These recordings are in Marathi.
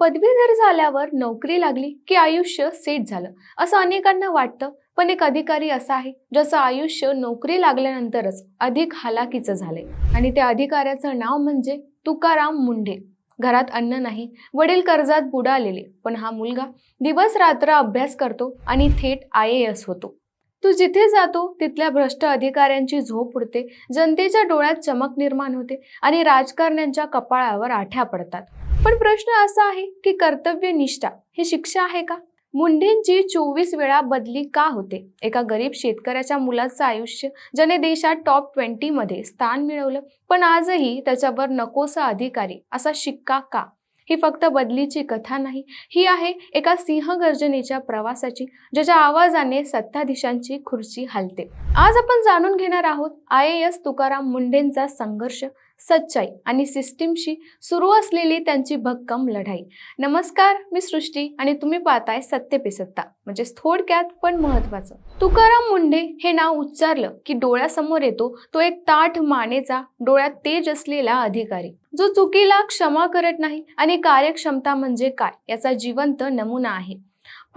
पदवीधर झाल्यावर नोकरी लागली की आयुष्य सेट झालं असं अनेकांना वाटतं. पण एक अधिकारी असा आहे ज्याचं आयुष्य नोकरी लागल्यानंतरच अधिक हालाकीचं झालंय. आणि त्या अधिकाऱ्याचं नाव म्हणजे तुकाराम मुंढे. घरात अन्न नाही वडील कर्जात बुडालेले पण हा मुलगा दिवस रात्र अभ्यास करतो आणि थेट आय ए एस होतो. तू जिथे जातो तिथल्या भ्रष्ट अधिकाऱ्यांची झोप उडते जनतेच्या डोळ्यात चमक निर्माण होते आणि राजकारण्यांच्या कपाळावर आठ्या पडतात. पण प्रश्न असा आहे की कर्तव्य निष्ठा ही शिक्षा आहे का? मुंडेंची चोवीस वेळा बदली का होते? एका गरीब शेतकऱ्याच्या मुलाचं आयुष्य ज्याने देशात टॉप ट्वेंटीमध्ये स्थान मिळवलं पण आजही त्याच्यावर नकोसा अधिकारी असा शिक्का का? ही फक्त बदलीची कथा नाही ही आहे एका सिंहगर्जनेच्या प्रवासाची ज्याच्या आवाजाने सत्ताधीशांची खुर्ची हलते. आज आपण जाणून घेणार आहोत आय ए एस तुकाराम मुंडेंचा संघर्ष सच्चाई आणि सिस्टीमशी सुरू असलेली त्यांची भक्कम लढाई. नमस्कार मी सृष्टी आणि तुम्ही पाहताय सत्य पिसत्ता म्हणजे थोडक्यात पण महत्वाचं तुकाराम मुंढे हे नाव उच्चारलं की डोळ्यासमोर येतो तो एक ताठ मानेचा डोळ्यात तेज असलेला अधिकारी. जो चुकीला क्षमा करत नाही आणि कार्यक्षमता म्हणजे काय याचा जिवंत नमुना आहे.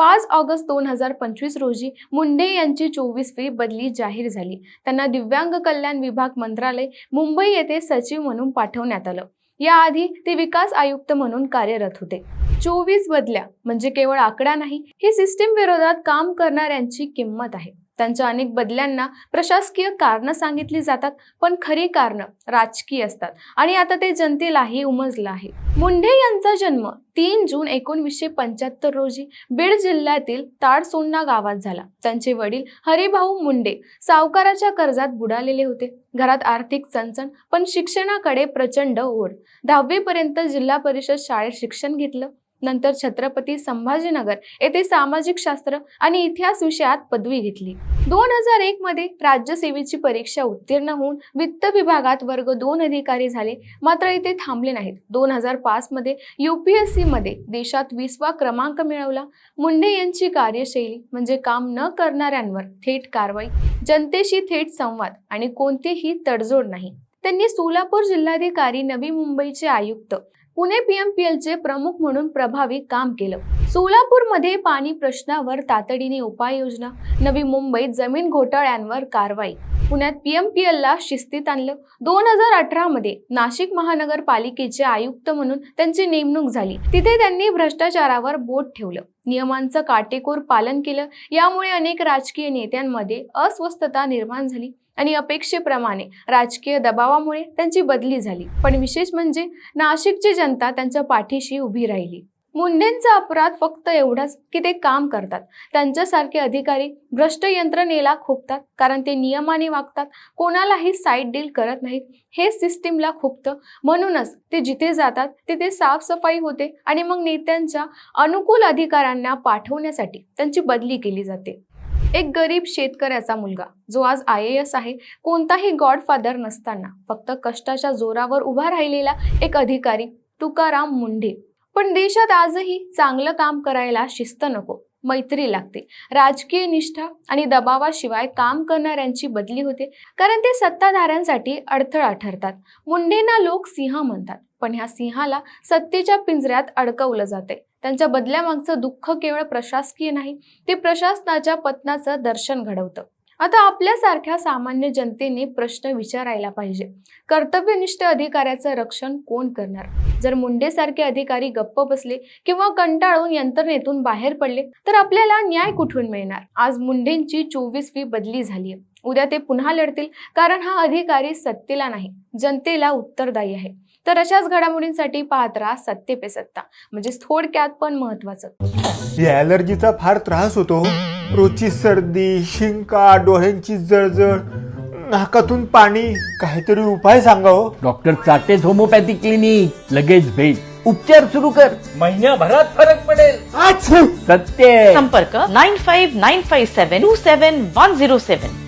पाच ऑगस्ट दोन हजार पंचवीस रोजी मुंडे यांची चोवीसवी बदली जाहीर झाली. त्यांना दिव्यांग कल्याण विभाग मंत्रालय मुंबई येथे सचिव म्हणून पाठवण्यात आलं. याआधी ते विकास आयुक्त म्हणून कार्यरत होते. चोवीस बदल्या म्हणजे केवळ आकडा नाही ही सिस्टीम विरोधात काम करणाऱ्यांची किंमत आहे. त्यांच्या अनेक बदल्यांना प्रशासकीय कारणं सांगितली जातात पण खरी कारणं राजकीय असतात. आणि आता ते जनतेलाही उमजलं आहे. मुंढे यांचा जन्म तीन जून एकोणवीसशे पंच्याहत्तर रोजी बीड जिल्ह्यातील ताडसोंडा गावात झाला. त्यांचे वडील हरिभाऊ मुंडे सावकाराच्या कर्जात बुडालेले होते. घरात आर्थिक चणचण पण शिक्षणाकडे प्रचंड ओढ. दहावीपर्यंत जिल्हा परिषद शाळेत शिक्षण घेतलं. नंतर छत्रपती संभाजीनगर येथे सामाजिक शास्त्र आणि इतिहास विषयात पदवी घेतली. दोन हजार एक मध्ये राज्यसेवेची परीक्षा उत्तीर्ण होऊन वित्त विभागात वर्ग दोन अधिकारी झाले. मात्र इथे थांबले नाहीत. दोन हजार पाच मध्ये युपीएससी मध्ये देशात वीसवा क्रमांक मिळवला. मुंडे यांची कार्यशैली म्हणजे काम न करणाऱ्यांवर थेट कारवाई जनतेशी थेट संवाद आणि कोणतीही तडजोड नाही. त्यांनी सोलापूर जिल्हाधिकारी नवी मुंबईचे आयुक्त पुणे पीएमपीएलचे प्रमुख म्हणून प्रभावी काम केलं. सोलापूरमध्ये पाणी प्रश्नावर तातडीने उपाययोजना. नवी मुंबईत जमीन घोटाळ्यांवर कारवाई. पुण्यात पीएमपीएलला शिस्तीत आणलं. दोन हजार अठरामध्ये नाशिक महानगरपालिकेचे आयुक्त म्हणून त्यांची नेमणूक झाली. तिथे त्यांनी भ्रष्टाचारावर बोट ठेवलं. नियमांचं काटेकोर पालन केलं. यामुळे अनेक राजकीय नेत्यांमध्ये अस्वस्थता निर्माण झाली आणि अपेक्षेप्रमाणे राजकीय दबावामुळे त्यांची बदली झाली. पण विशेष म्हणजे नाशिकची जनता त्यांच्या पाठीशी उभी राहिली. मुंडेंचा अपराध फक्त एवढाच की ते काम करतात. त्यांच्यासारखे अधिकारी भ्रष्ट यंत्रणेला खोपतात कारण ते नियमाने वागतात. कोणालाही साईड डील करत नाहीत. हे सिस्टीमला खोपतं म्हणूनच ते जिथे जातात तिथे साफसफाई होते आणि मग नेत्यांच्या अनुकूल अधिकाऱ्यांना पाठवण्यासाठी त्यांची बदली केली जाते. एक गरीब शेतकऱ्याचा मुलगा जो आज आय ए एस आहे कोणताही गॉडफादर नसताना फक्त कष्टाच्या जोरावर उभा राहिलेला एक अधिकारी तुकाराम मुंढे. पण देशात आजही चांगलं काम करायला शिस्त नको मैत्री लागते. राजकीय निष्ठा आणि दबावाशिवाय काम करणाऱ्यांची बदली होते कारण ते सत्ताधाऱ्यांसाठी अडथळा ठरतात. मुंडेंना लोक सिंह म्हणतात पण ह्या सिंहाला सत्तेच्या पिंजऱ्यात अडकवलं जाते त्यांच्या बदल्यामागचं दुःख केवळ प्रशासकीय नाही ते प्रशासनाच्या पतनाचं दर्शन घडवतं. आता आपल्यासारख्या सामान्य जनतेने प्रश्न विचारायला पाहिजे. कर्तव्यनिष्ठ अधिकाऱ्याचं रक्षण कोण करणार? जर मुंडेसारखे अधिकारी गप्प बसले किंवा कंटाळून यंत्रणेतून बाहेर पडले तर आपल्याला न्याय कुठून मिळणार? आज मुंडेंची चोवीसवी बदली झाली उद्या ते पुन्हा लढतील कारण हा अधिकारी सत्तेला नाही जनतेला उत्तरदायी आहे. तर अशाच घडामोडींसाठी पाहत राहा सत्ते पे सत्ता. म्हणजे थोडक्यात पण महत्वाचं या फार त्रास होतो हो. रोजची सर्दी शिंका डोळ्यांची जळजळ नाकातून पाणी काहीतरी उपाय सांगा हो. डॉक्टर चाटेज होमोपॅथी क्लिनिक लगेच भेट. उपचार सुरू कर. महिन्याभरात फरक पडेल. सत्य. संपर्क nine five nine five seven two seven one zero seven.